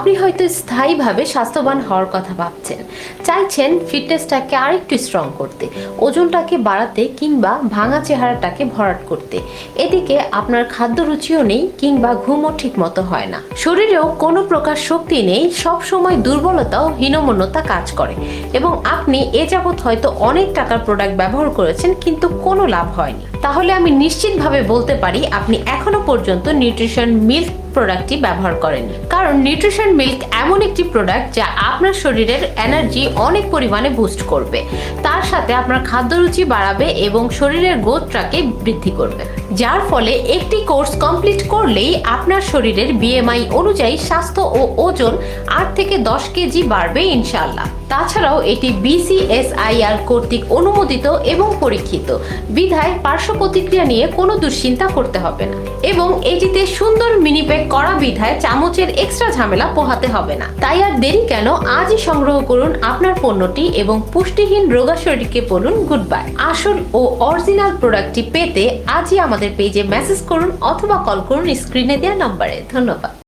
আপনি হয়তো স্থায়ীভাবে স্বাস্থ্যবান হওয়ার কথা ভাবছেন। চাইছেন ফিটনেসটাকে আরেকটু স্ট্রং করতে, ওজনটাকে বাড়াতে কিংবা ভাঙা চেহারাটাকে ভরাট করতে। এদিকে আপনার খাদ্য রুচিও নেই কিংবা ঘুমও ঠিক মতো হয় না। শরীরেও কোনো প্রকার শক্তি নেই সব সময় দুর্বলতা ও হীনমন্যতা কাজ করে এবং আপনি এ যাবৎ হয়তো অনেক টাকার প্রোডাক্ট ব্যবহার করেছেন কিন্তু কোনো লাভ হয়নি। তাহলে আমি নিশ্চিতভাবে বলতে পারি আপনি এখনও পর্যন্ত নিউট্রিশন মিল্ক প্রোডাক্টটি ব্যবহার করেন। কারণ নিউট্রিশন মিল্ক এমন একটি প্রোডাক্ট যা আপনার শরীরের এনার্জি অনেক পরিমাণে বুস্ট করবে। তার সাথে আপনার খাদ্য রুচি বাড়াবে এবং শরীরের গ্রোথটাকে বৃদ্ধি করবে। যার ফলে একটি কোর্স কমপ্লিট করলেই আপনার শরীরের বিএমআই অনুযায়ী স্বাস্থ্য ও ওজন আট থেকে দশ কেজি বাড়বে ইনশাল্লাহ তাছাড়াও এটি বিসিএসআইআর কর্তৃক অনুমোদিত এবং পরীক্ষিত। বিধায় পার্শ্ব প্রতিক্রিয়া নিয়ে কোনো দুশ্চিন্তা করতে হবে না এবং এটিতে সুন্দর মিনি প্যাক করা বিধায় চামচের এক্সট্রা ঝামেলা পোহাতে হবে না। তাই আর দেরি কেন? আজই সংগ্রহ করুন আপনার পণ্যটি এবং পুষ্টিহীন রোগাশরীরকে বলুন গুড বাই আসল ও অরিজিনাল প্রোডাক্টটি পেতে আজই আমাদের পেজে মেসেজ করুন অথবা কল করুন স্ক্রিনে দেওয়া নম্বরে। ধন্যবাদ।